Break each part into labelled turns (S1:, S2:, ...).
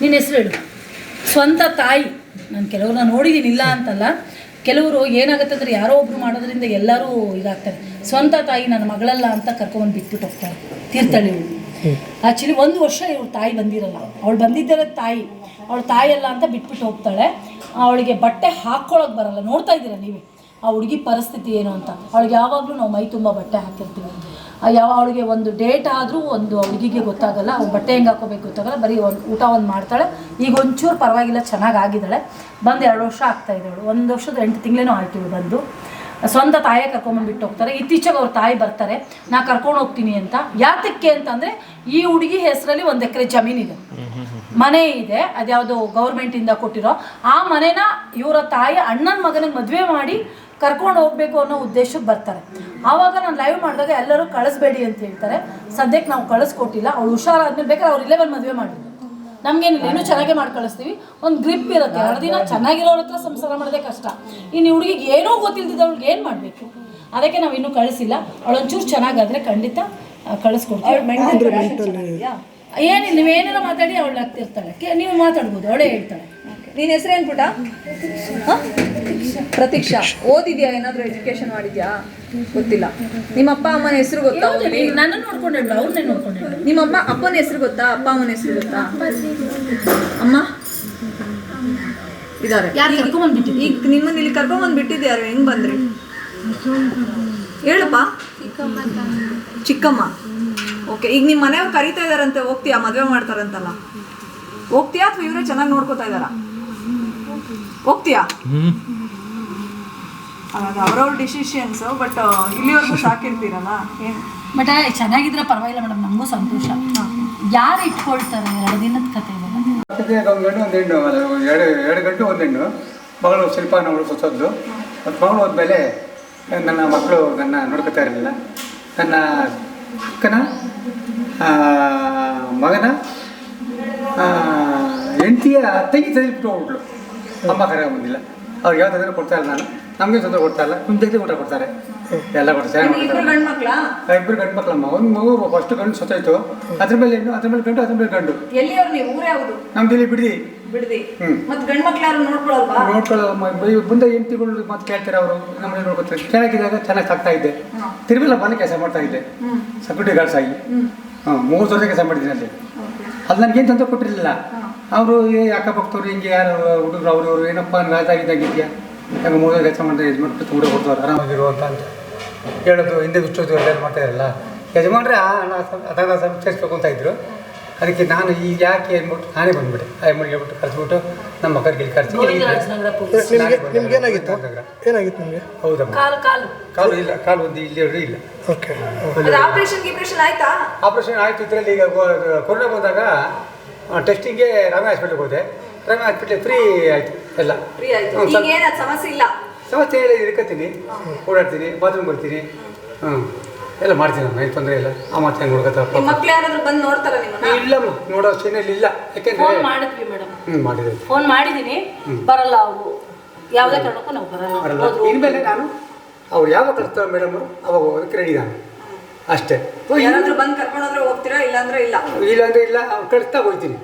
S1: ನಿನ್ನ ಹೆಸರು ಹೇಳು. ಸ್ವಂತ ತಾಯಿ. ನಾನು ಕೆಲವ್ರನ್ನ ನೋಡಿದ್ದೀನಿ ಇಲ್ಲ ಅಂತಲ್ಲ ಕೆಲವರು ಏನಾಗುತ್ತೆ ಅಂದರೆ ಯಾರೋ ಒಬ್ರು ಮಾಡೋದ್ರಿಂದ ಎಲ್ಲರೂ ಇದಾಗ್ತಾರೆ. ಸ್ವಂತ ತಾಯಿ ನನ್ನ ಮಗಳಲ್ಲ ಅಂತ ಕರ್ಕೊಂಡು ಬಿಟ್ಬಿಟ್ಟು ಹೋಗ್ತಾರೆ. ತೀರ್ಥಳ್ಳಿ ಆ್ಯಕ್ಚುಲಿ ಒಂದು ವರ್ಷ ಇವ್ರ ತಾಯಿ ಬಂದಿರಲ್ಲ. ಅವಳು ಬಂದಿದ್ದರೆ ತಾಯಿ. ಅವಳು ತಾಯಿಯಲ್ಲ ಅಂತ ಬಿಟ್ಬಿಟ್ಟು ಹೋಗ್ತಾಳೆ. ಅವಳಿಗೆ ಬಟ್ಟೆ ಹಾಕ್ಕೊಳಕ್ಕೆ ಬರಲ್ಲ. ನೋಡ್ತಾ ಇದ್ದೀರಾ ನೀವೇ? ಆ ಹುಡುಗಿ ಪರಿಸ್ಥಿತಿ ಏನು ಅಂತ. ಅವಳಿಗೆ ಯಾವಾಗಲೂ ನಾವು ಮೈ ತುಂಬ ಬಟ್ಟೆ ಹಾಕಿರ್ತೀವಿ. ಯಾವ ಅವಳಿಗೆ ಒಂದು ಡೇಟ್ ಆದರೂ ಒಂದು ಹುಡುಗಿಗೆ ಗೊತ್ತಾಗಲ್ಲ ಅವ್ಳು ಬಟ್ಟೆ ಹೆಂಗೆ ಹಾಕೋಬೇಕು ಗೊತ್ತಾಗಲ್ಲ, ಬರೀ ಒಂದು ಊಟ ಒಂದು ಮಾಡ್ತಾಳೆ. ಈಗ ಒಂಚೂರು ಪರವಾಗಿಲ್ಲ, ಚೆನ್ನಾಗಿ ಆಗಿದ್ದಾಳೆ. ಬಂದು ಎರಡು ವರ್ಷ ಆಗ್ತಾ ಅವಳು. ಒಂದು ವರ್ಷದ ಎಂಟು ತಿಂಗಳೇನೋ ಆಯ್ತು ಬಂದು. ಸ್ವಂತ ತಾಯೇ ಕರ್ಕೊಂಬಂದ್ಬಿಟ್ಟು ಹೋಗ್ತಾರೆ. ಇತ್ತೀಚೆಗೆ ಅವ್ರ ತಾಯಿ ಬರ್ತಾರೆ. ನಾ ಕರ್ಕೊಂಡು ಹೋಗ್ತೀನಿ ಅಂತ. ಯಾತಕ್ಕೆ ಅಂತಂದರೆ ಈ ಹುಡುಗಿ ಹೆಸರಲ್ಲಿ ಒಂದು ಎಕರೆ ಜಮೀನಿದೆ ಮನೆ ಇದೆ. ಅದ್ಯಾವುದು ಗೌರ್ಮೆಂಟಿಂದ ಕೊಟ್ಟಿರೋ. ಆ ಮನೆನ ಇವರ ತಾಯಿ ಅಣ್ಣನ ಮಗನಿಗೆ ಮದುವೆ ಮಾಡಿ ಕರ್ಕೊಂಡು ಹೋಗ್ಬೇಕು ಅನ್ನೋ ಉದ್ದೇಶಕ್ಕೆ ಬರ್ತಾರೆ. ಆವಾಗ ನಾನು ಲೈವ್ ಮಾಡಿದಾಗ ಎಲ್ಲರೂ ಕಳಿಸ್ಬೇಡಿ ಅಂತ ಹೇಳ್ತಾರೆ. ಸದ್ಯಕ್ಕೆ ನಾವು ಕಳಿಸ್ಕೊಟ್ಟಿಲ್ಲ. ಅವ್ಳು ಹುಷಾರಾದ್ಮೇಲೆ ಬೇಕಾದ್ರೆ ಅವ್ರು ಇಲ್ಲೇ ಬಂದು ಮದುವೆ ಮಾಡಿದ್ರು ನಮ್ಗೇನಿಲ್ಲ ಇನ್ನೂ ಚೆನ್ನಾಗೇ ಮಾಡಿ ಕಳಿಸ್ತೀವಿ ಒಂದು ಗ್ರಿಪ್ ಇರುತ್ತೆ ಎರಡು ದಿನ ಚೆನ್ನಾಗಿರೋರ ಹತ್ರ ಸಂಸಾರ ಮಾಡೋದೇ ಕಷ್ಟ. ಇನ್ನು ಹುಡುಗಿಗೆ ಏನೂ ಗೊತ್ತಿಲ್ದಿದ್ದವಳಿಗೆ ಏನು ಮಾಡಬೇಕು? ಅದಕ್ಕೆ ನಾವು ಇನ್ನೂ ಕಳಿಸಿಲ್ಲ. ಅವಳೊಂಚೂರು ಚೆನ್ನಾಗಾದ್ರೆ ಖಂಡಿತ ಕಳಿಸ್ಕೊಡ್ತೀವಿ. ಏನಿಲ್ಲ ನೀವು ಏನಾರ ಮಾತಾಡಿ ಅವಳು ಆಗ್ತಿರ್ತಾಳೆ. ನೀವು ಮಾತಾಡ್ಬೋದು ಅವಳೇ ಹೇಳ್ತಾಳೆ.
S2: ನಿನ್ನ ಹೆಸರೇನು ಪುಟ? ಪ್ರತೀಕ್ಷಾ. ಓದಿದ್ಯಾ? ಏನಾದರೂ ಎಜುಕೇಶನ್ ಮಾಡಿದ್ಯಾ? ಗೊತ್ತಿಲ್ಲ. ನಿಮ್ಮ ಅಪ್ಪ ಅಮ್ಮನ ಹೆಸರು ಗೊತ್ತಾ
S1: ಯಾವ್ದು
S2: ಹೋಗ್ಲಿ?
S1: ನೀನು ನನ್ನನ್ನು ನೋಡ್ಕೊಂಡಿಲ್ಲ ಅವ್ರನ್ನೇ ನೋಡ್ಕೊಂಡಿಲ್ಲ
S2: ನಿಮ್ಮ ಅಮ್ಮ ಅಪ್ಪನ ಹೆಸರು ಗೊತ್ತಾ? ಅಪ್ಪ ಅಮ್ಮನ ಹೆಸರು ಗೊತ್ತಾ? ಅಮ್ಮ? ಇದಾರೆ. ಈಗ ನಿಮ್ಮನ್ನ ಇಲ್ಲಿ ಕರ್ಕೊಂಬಂದು ಬಿಟ್ಟಿದ್ಯಾರು ಹೆಂಗ್ ಬಂದ್ರಿ? ಹೇಳಪ್ಪ. ಚಿಕ್ಕಮ್ಮ. ಓಕೆ ಈಗ ನಿಮ್ಮ ಮನೆಯವ್ರು ಕರಿತಾ ಇದಾರಂತೆ ಹೋಗ್ತೀಯಾ? ಮದುವೆ ಮಾಡ್ತಾರಂತಲ್ಲ. ಹೋಗ್ತೀಯಾ ಅಥವಾ ಇವರೇ ಚೆನ್ನಾಗಿ ನೋಡ್ಕೋತಾ ಇದಾರ ಹೋಗ್ತೀಯಾ? ಅವಾಗ ಅವ್ರವ್ರ ಡಿಸಿಷನ್ಸ್ ಬಟ್ ಇಲ್ಲಿವರೆಗೂ ಸಾಕಿರ್ತೀರಲ್ಲ? ಏನು?
S1: ಬಟ್ ಚೆನ್ನಾಗಿದ್ರೆ ಪರವಾಗಿಲ್ಲ ಮೇಡಮ್ ನಮಗೂ ಸಂತೋಷ. ಯಾರು ಇಟ್ಕೊಳ್ತಾರೆ ಎರಡು ದಿನದ ಕತೆ
S3: ಒಂದು ಹೆಣ್ಣು ಎರಡು ಎರಡು ಗಂಟು ಒಂದು ಹೆಣ್ಣು. ಮಗಳು ಶಿಲ್ಪ ಅವಳು ಸುತ್ತದ್ದು ಮತ್ತು ಮಗಳು ಹೋದ್ಮೇಲೆ ನನ್ನ ಮಕ್ಕಳು ನನ್ನ ನೋಡ್ಕೊತಾ ಇರಲಿಲ್ಲ. ನನ್ನ ಅಕ್ಕನ ಆ, ಮಗನ ಹೆಂಡತಿಯ ತಂಗಿ ತೆಗೆದುಬಿಟ್ಟು ಹೋಗ್ಬಿಟ್ಲು. ಅಮ್ಮ ಕರೆಯೋ ಬಂದಿಲ್ಲ. ಅವ್ರಿಗೆ ಯಾವ ತೊಂದರೆ ಕೊಡ್ತಾ ಇಲ್ಲ ನಾನು. ನಮಗೆ ತೊಂದರೆ ಕೊಡ್ತಾ ಇಲ್ಲ. ಕುಂತೈತಿ ಊಟ ಕೊಡ್ತಾರೆ. ಎಲ್ಲ ಕೊಡ್ತಾರೆ. ಇಬ್ಬರು ಗಂಡು ಮಕ್ಕಳಮ್ಮ ಒಂದು ಮಗು ಫಸ್ಟ್ ಗಂಡು ಸೊತ್ತಾಯ್ತು ಅದ್ರ ಮೇಲೆ ಹೆಣ್ಣು ಅದ್ರ ಮೇಲೆ ಗಂಡು ಅದ್ರ ಮೇಲೆ ಗಂಡು. ನಮ್ದು ಇಲ್ಲಿ
S2: ಬಿಡಿ
S3: ನೋಡ್ಕೊಳ್ಳೋ ಮುಂದೆ ಹೆಂಡತಿಗಳು ಮತ್ತೆ ಕೇಳ್ತಾರೆ ಅವರು. ನಮ್ಮನೆ ನೋಡ್ಕೊತಾರೆ ಚೆನ್ನಾಗಿದ್ದಾಗ ಚೆನ್ನಾಗಿ ಸಾಕ್ತಾ ಇದ್ದೆ. ತಿರುವೆಲ್ಲ ಮನೆ ಕೆಲಸ ಮಾಡ್ತಾ ಇದ್ದೆ. ಸೆಕ್ಯೂರಿಟಿ ಗಾರ್ಡ್ಸ್ ಆಗಿ. ಹ್ಞೂ ಮೂರು ವರ್ಷ ಕೆಲಸ ಮಾಡಿದ್ದೀನಿ ಅಲ್ಲಿ. ಅದು ನನಗೇನು ತೊಂದರೆ ಕೊಟ್ಟಿರಲಿಲ್ಲ. ಅವರು ಅಕ್ಕಪಕ್ಕದವ್ರು ಹಿಂಗೆ ಯಾರು ಹುಡುಗರು ಅವರು ಇವರು ಏನಪ್ಪ ರಾಜಾಗಿದ್ದಾಗಿದೆಯಾ ಹೆಂಗೆ ಮೂರು ಕೆಲಸ ಮಾಡ್ತಾರೆ ಯಜಮಾನ್ರು ಊಟ ಕೊಡ್ತಾರೆ ಆರಾಮಾಗಿರು ಅಂತ ಅಂತ ಹೇಳೋದು ಹಿಂದೆ ಇಷ್ಟೊತ್ತು ಏನು ಮಾಡ್ತಾ ಇರಲ್ಲ ಯಜಮಾನ್ರೆ ಆ ಹಣ ಅದನ್ನು ಸಂಚರಿಸ್ಬೇಕು ಅಂತ ಇದ್ರು ಅದಕ್ಕೆ ನಾನು ಈಗ ಯಾಕೆ ಅಂದ್ಬಿಟ್ಟು ನಾನೇ ಬಂದ್ಬಿಟ್ಟೆ ಮಾಡಿ ಹೇಳ್ಬಿಟ್ಟು ಕರೆಸ್ಬಿಟ್ಟು ನಮ್ಮ ಮಕ್ಕಳಿಗೆ ಕರೆಸಿ
S4: ಏನಾಗಿತ್ತು ಏನಾಗಿತ್ತು ನಿಮಗೆ
S1: ಕಾಲು
S3: ಇಲ್ಲ ಕಾಲು ಒಂದು ಇಲ್ಲಿ ಇಲ್ಲ
S4: ಓಕೆ
S2: ಆಪರೇಷನ್ ಆಯ್ತು
S3: ಇದರಲ್ಲಿ ಈಗ ಕೊರೋನಾ ಬಂದಾಗ ಟೆಸ್ಟಿಂಗ್ಗೆ ರಾಮ ಹಾಸ್ಪಿಟ್ಲಿಗೆ ಹೋದೆ. ರಾಮ ಹಾಸ್ಪಿಟ್ಲಿಗೆ ಫ್ರೀ ಆಯಿತು ಎಲ್ಲ.
S2: ಫ್ರೀ ಆಯ್ತು.
S3: ಹ್ಮ್,
S2: ಈಗ
S3: ಸ್ವಲ್ಪ
S2: ಏನ್ ಅದ್ ಸಮಸ್ಯೆ ಇಲ್ಲ?
S3: ಸಮಸ್ಯೆ ಹೇಳಿ ಇರ್ಕೋತೀನಿ. ಓಡಾಡ್ತೀನಿ ಬಾತ್ರೂಮ್ ಬರ್ತೀನಿ ಹ್ಞೂ ಎಲ್ಲ ಮಾಡ್ತೀನಿ ನಾನು ಏನು ತೊಂದರೆ ಇಲ್ಲ. ಆ ಮಾತು ಹೆಂಗೆ
S2: ನಿಮ್
S3: ಹುಡುಗತ್ತ
S2: ಮಕ್ಳು ಯಾರಾದ್ರೂ ಬಂದ್ ನೋಡ್ತಾರ ನಿಮ್ಮನ್ನ?
S3: ಇಲ್ಲಮ್ಮ ನೋಡೋ ಸೀನಲ್ಲಿ ಇಲ್ಲ. ಯಾಕೆಂದ್ರೆ
S1: ಫೋನ್ ಮಾಡಿದ್ವಿ ಮೇಡಮ್
S3: ಹ್ಞೂ ಮಾಡಿದೆ.
S1: ಫೋನ್ ಮಾಡಿದ್ದೀನಿ ಬರಲ್ಲ ಅವರು. ಯಾವುದೇ ಕಾರಣಕ್ಕೂ ನಾವು ಬರಲ್ಲ. ಹೋದ್ರು.
S3: ಇನ್ಮೇಲೆ ನಾನು ಅವ್ರು ಯಾವಾಗ ಕಳಿಸ್ತಾರೆ ಮೇಡಮ್ ಅವಾಗ ಹೋಗೋದಕ್ಕೆ ರೆಡಿ ನಾನು. ಅಷ್ಟೇ.
S2: ಯಾರಾದ್ರೂ ಬಂದು ಕರ್ಕೊಂಡೋದ್ರೆ ಹೋಗ್ತೀರಾ? ಇಲ್ಲಾಂದ್ರೆ ಇಲ್ಲ.
S3: ಇಲ್ಲ ಅಂದರೆ ಇಲ್ಲ ಅವ್ರು ಕಳಿಸ್ತಾ ಹೋಗ್ತೀನಿ.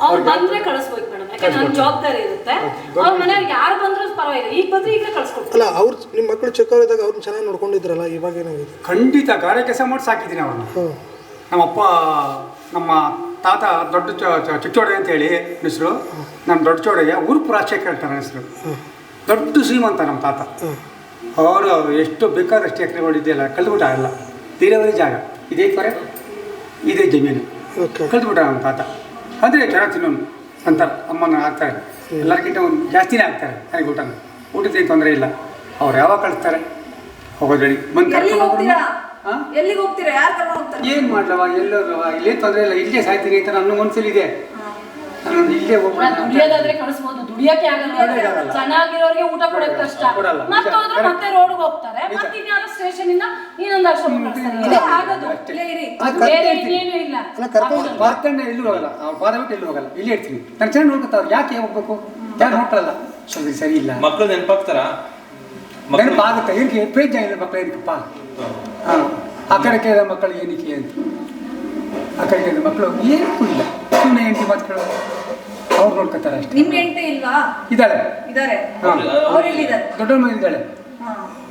S1: ಅವ್ರು ಬಂದ್ರೆ ಕಳಿಸ್ಬೇಕು ಮೇಡಮ್. ಯಾಕಂದ್ರೆ ನನ್ನ ಜವಾಬ್ದಾರಿ ಇರುತ್ತೆ. ಅವ್ರ ಮನೆಯವ್ರು ಯಾರು ಬಂದ್ರೂ ಪರವಾಗಿಲ್ಲ. ಈಗ ಬಂದ್ರೆ ಈಗ ಕಳಿಸ್ಕೊಡ್ತೀನಿ.
S4: ಅಲ್ಲ ಅವ್ರು ನಿಮ್ಮ ಮಕ್ಕಳು ಚಿಕ್ಕವರಿದ್ದಾಗ ಅವ್ರನ್ನ ಚೆನ್ನಾಗಿ ನೋಡ್ಕೊಂಡಿದ್ರಲ್ಲ ಇವಾಗ ಏನಾಗಿದೆ?
S3: ಖಂಡಿತ ಗಾರೆ ಕೆಲಸ ಮಾಡಿ ಸಾಕಿದ್ದೀನಿ ಅವ್ರನ್ನ
S4: ನಮ್ಮ
S3: ನಮ್ಮಪ್ಪ ನಮ್ಮ ತಾತ ದೊಡ್ಡ ಚ- ಅಂತ ಹೇಳಿ ಅಂತೇಳಿ ಹೆಸರು. ನಮ್ಮ ದೊಡ್ಡ ಚೋಡಯ್ಯ ಊರು ರಾಜಶೇಖರ್ ಕೇಳ್ತಾರೆ ಹೆಸರು. ದೊಡ್ಡ ಶ್ರೀಮಂತ ನಮ್ಮ ತಾತ. ಅವರು ಎಷ್ಟು ಬೇಕಾದಷ್ಟು ಎಕರೆ ಹೊಡಿದೆಯಲ್ಲ ಕಲ್ಬಿಟ್ಟ ಎಲ್ಲ ನೀರಾವರಿ ಜಾಗ. ಇದೇ ಕೊರೆ ಇದೇ ಜಮೀನು.
S4: ಓಕೆ
S3: ಕಳೆದುಬಿಟ್ಟ ನಮ್ಮ ತಾತ. ಅಂದರೆ ಚೆನ್ನಾಗಿ ತಿನ್ನೋನು ಅಂತಾರೆ ಅಮ್ಮನ ಹಾಕ್ತಾರೆ ಎಲ್ಲರಿಗಿಂತ ಒಂದು ಜಾಸ್ತಿನೇ ಹಾಕ್ತಾರೆ ನನಗೆ ಊಟನ ಊಟದ ತೊಂದರೆ ಇಲ್ಲ. ಅವ್ರು ಯಾವಾಗ ಕಳಿಸ್ತಾರೆ? ಹೋಗೋದ್ರಿ ಬಂದು
S2: ಎಲ್ಲಿಗೆ
S3: ಕರ್ಕೊಂಡು
S2: ಹೋಗ್ತೀರಾ?
S3: ಹಾಂ
S2: ಎಲ್ಲಿಗೆ ಹೋಗ್ತೀರಾ? ಯಾರು
S3: ಏನು ಮಾಡ್ಲವ? ಎಲ್ಲರವ ಇಲ್ಲೇ ತೊಂದರೆ ಇಲ್ಲ. ಇಲ್ಲೇ ಸಾಯ್ತೀನಿ ಅಂತ ನನ್ನ ಮನಸ್ಸಲ್ಲಿದೆ ನಾನು ಇಲ್ಲೇ ಹೋಗ್ತಾರೆ.
S1: ದುಡಿಯೋದಾದ್ರೆ ಕಳಿಸ್ಬೋದು. ಆಗಲ್ಲ. ಚೆನ್ನಾಗಿರೋರಿಗೆ ಊಟ ಕೊಡಕ್ಕೆ ಕಷ್ಟ.
S3: ಕೊಡಲ್ಲ.
S1: ಮತ್ತೆ. ಹೋದ್ರೆ ಮತ್ತೆ ರೋಡ್ಗೆ ಹೋಗ್ತಾರೆ ಮತ್ತೆ ಇನ್ಯಾರೋ ಸ್ಟೇಷನ್ ಇಂದ ಇನ್ನೊಂದು ವರ್ಷ ಕಳಿಸ್ತಾರೆ ಇದೇ ಆಗೋದು.
S2: ಇಲ್ಲೇ ಇರಿ.
S3: ಅದು
S1: ಬೇರೆ
S3: ಕರ್ಕೊಂಡು
S1: ಇನ್ನೇನು ಇಲ್ಲ.
S4: ಅಲ್ಲ ಕರ್ಕೊಂಡು
S3: ಪಾರ್ಕಂಡೆ ಎಲ್ಲೂ ಹೋಗಲ್ಲ? ಅವ್ರು ಪಾದ ಬಿಟ್ಟು ಎಲ್ಲೂ ಹೋಗಲ್ಲ? ಇಲ್ಲೇ ಇರ್ತೀನಿ. ನನ್ನ ಚೆನ್ನಾಗಿ ನೋಡ್ಕೊತಾವ್ರು ಯಾಕೆ ಹೋಗ್ಬೇಕು? ಯಾರು ನೋಡ್ಕೊಳ್ಳಲ್ಲ ಸರಿ ಸರಿ ಇಲ್ಲ.
S5: ಮಕ್ಕಳು ನೆನಪಾಗ್ತಾರ? ಮಕ್ಕಳು
S3: ನೆನಪಾಗುತ್ತೆ. ಏನಕ್ಕೆ? ಪೇಜ್ ಆಗಿದೆ ಮಕ್ಕಳು ಏನಕ್ಕಪ್ಪ? ಹಾಂ. ಆ ಕಡೆ ಕೇಳಿದ ಮಕ್ಕಳು ಏನಕ್ಕೆ ಅಂತ. ಆ ಕಡೆ ಕೇಳಿದ ಮಕ್ಕಳು ಏನಕ್ಕೂ ಇಲ್ಲ. ಸುಮ್ಮನೆ ಹೆಂಡತಿ ಮಾತುಗಳು ಅವ್ರು ನೋಡ್ಕೊತಾರೆ ಅಷ್ಟೇ.
S2: ನಿಮ್ಗೆ ಹೆಂಡತಿ ಇಲ್ವಾ?
S3: ಇದ್ದಾಳೆ.
S2: ಇದಾರೆ.
S3: ಹಾಂ
S2: ಅವ್ರು ಎಲ್ಲಿದ್ದಾರೆ?
S3: ದೊಡ್ಡ ಮನೆ ಇದ್ದಾಳೆ.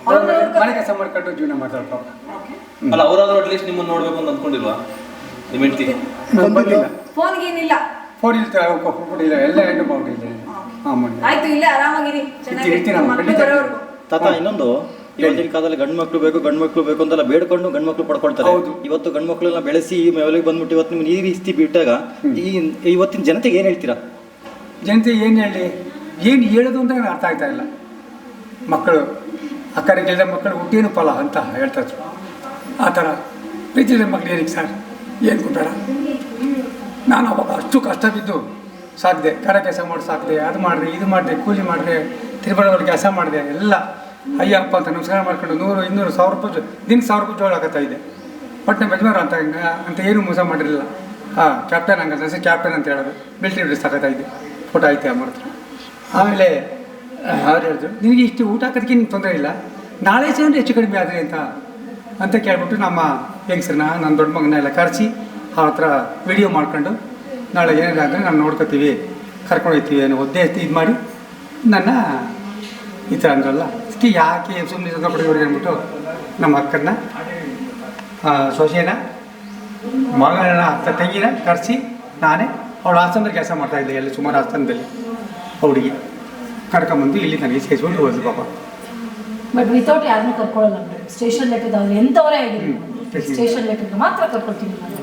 S3: ಮನೆ ಕೆಲಸ ಮಾಡ್ಕೊಂಡು ಜೀವನ ಮಾಡ್ತಾರೆ ಪಾಪ.
S5: ಅಲ್ಲ ಅವರಾದ್ರೂ ಅಟ್ಲೀಸ್ಟ್ ನಿಮ್ಮನ್ನ ನೋಡ್ಬೇಕು ಅಂತ ಅಂದ್ಕೊಂಡಿಲ್ವಾ ನಿಮ್ಮ ಹೆಂಡತಿ?
S3: ಬಂದಿಲ್ಲ
S2: ಫೋನ್ ಏನಿಲ್ಲ
S3: ಫೋನ್ ಇಲ್ಲ ಕೊಟ್ಟಿಲ್ಲ ಎಲ್ಲ ಹೆಣ್ಣು ಮಾಡಿಲ್ಲ ಹಾಂ
S2: ಆಯ್ತು ಇಲ್ಲೇ ಆರಾಮಾಗಿರಿ. ಚೆನ್ನಾಗಿ
S3: ಇರ್ತೀನಿ
S6: ತಾತ ಇನ್ನೊಂದು ಇವತ್ತಿನ ಕಾಲದಲ್ಲಿ ಗಂಡು ಮಕ್ಕಳು ಬೇಕು ಗಂಡು ಮಕ್ಳು ಬೇಕು ಅಂತೆಲ್ಲ ಬೇಡ್ಕೊಂಡು ಗಂಡು ಮಕ್ಳು ಪಡ್ಕೊಳ್ತಾರೆ.
S3: ಹೌದು.
S6: ಇವತ್ತು ಗಂಡು ಮಕ್ಳನ್ನ ಬೆಳೆಸಿ ಈ ಮೆವಲಿಗೆ ಬಂದ್ಬಿಟ್ಟು ಇವತ್ತು ನಿಮ್ಗೆ ಈ ರೀತಿ ಬಿಟ್ಟಾಗ ಈ ಇವತ್ತಿನ ಜನತೆಗೆ ಏನು ಹೇಳ್ತೀರಾ?
S3: ಜನತೆ ಏನು ಹೇಳಿ? ಏನು ಹೇಳೋದು ಅಂತ ನನಗೆ ಅರ್ಥ ಆಗ್ತಾ ಇಲ್ಲ. ಮಕ್ಕಳು. ಅಕ್ಕರಿಗೆಲ್ಲ ಮಕ್ಕಳು ಹುಟ್ಟೇನು ಫಲ ಅಂತ ಇದ್ರು. ಆ ಥರ ಪ್ರೀತಿಯ ಮಕ್ಳು ಏನಕ್ಕೆ ಸರ್? ಏನು ಕೊಟ್ಟಾರ? ನಾನು ಅವಾಗ ಅಷ್ಟು ಕಷ್ಟ ಬಿದ್ದು ಸಾಕಿದೆ, ಕರ ಕೆಲಸ ಮಾಡಿ ಸಾಕಿದೆ, ಅದು ಮಾಡಿದೆ, ಇದು ಮಾಡಿದೆ, ಕೂಲಿ ಮಾಡಿದೆ ತಿರುಮಲವರೆಗೆ ಕೆಲಸ ಮಾಡಿದೆ, ಎಲ್ಲ ಅಯ್ಯಪ್ಪ ಅಂತ ನಮಸ್ಕಾರ ಮಾಡ್ಕೊಂಡು ನೂರು, ಇನ್ನೂರು ಸಾವಿರ ರೂಪಾಯಿ ದಿನ ಸಾವಿರ ರೂಪಾಯಿ ಜೋಳ ಹಾಕತ್ತಾ ಇದೆ ಪಟ್ನೆ ಯಜಮಾನ ಅಂತ ಅಂತ ಏನು ಮೋಸ ಮಾಡಿರಲಿಲ್ಲ. ಹಾಂ ಕ್ಯಾಪ್ಟನ್ ಹಂಗೆ ನನ್ನ ಕ್ಯಾಪ್ಟನ್ ಅಂತ ಹೇಳೋದು. ಮಿಲ್ಟ್ರಿ ಡ್ರೆಸ್ ಹಾಕತ್ತಾ ಇದೆ ಫೋಟೋ ಐತೆ ಅಮ್ಮ ಹತ್ರ ಆಮೇಲೆ ಹೇಳಿದ್ರು ನಿನಗೆ ಇಷ್ಟು ಊಟ ಹಾಕೋದಕ್ಕೆ ನಿಮ್ಗೆ ತೊಂದರೆ ಇಲ್ಲ. ನಾಳೆ ಜನರು ಹೆಚ್ಚು ಕಡಿಮೆ ಆದರೆ ಅಂತ ಅಂತ ಕೇಳ್ಬಿಟ್ಟು ನಮ್ಮ ಹೆಂಗಸ್ರನ್ನ ನನ್ನ ದೊಡ್ಡ ಮಗನ ಎಲ್ಲ ಕರೆಸಿ ಅವ್ರ ಹತ್ರ ವಿಡಿಯೋ ಮಾಡ್ಕೊಂಡು ನಾಳೆ ಏನಾದರೆ ನಾನು ನೋಡ್ಕೊತೀವಿ, ಕರ್ಕೊಂಡು ಹೋಗ್ತೀವಿ ಅನ್ನೋ ಉದ್ದೇಶ ಇದು ಮಾಡಿ ನನ್ನ ಈ ಥರ ಅಂದ್ರಲ್ಲ. ಅದಕ್ಕೆ ಯಾಕೆ ಸುಮ್ಮನೆ ತೊಂದರೆ ಪಡೆಯೋರಿಗೆ ಅಂದ್ಬಿಟ್ಟು ನಮ್ಮ ಅಕ್ಕನ ಸೊಸೆನ ಮಗನ ತಂಗಿನ ಕರೆಸಿ ನಾನೇ ಅವಳು ಆಸ್ತನದಲ್ಲಿ ಕೆಲಸ ಮಾಡ್ತಾಯಿದ್ದೆ ಎಲ್ಲ ಸುಮಾರು ಆಶ್ರಮದಲ್ಲಿ ಹುಡುಗಿ. ಕರ್ಕೊಂಬಂದು ಇಲ್ಲಿ ನನಗೆ ಸೇರಿಸ್ಕೊಂಡು ಹೋದ್ರು ಪಾಪ.
S1: ಬಟ್ ವಿತೌಟ್ ಯಾರನ್ನೂ ಕರ್ಕೊಳ್ಳಲ್ಲ ಸ್ಟೇಷನ್ ಲೆಟರ್ ಎಂಥವರೇ ಆಗಿರಲಿ. ಸ್ಟೇಷನ್ ಲೆಟರ್ ಮಾತ್ರ ಕರ್ಕೊಳ್ತೀನಿ ನಾನು.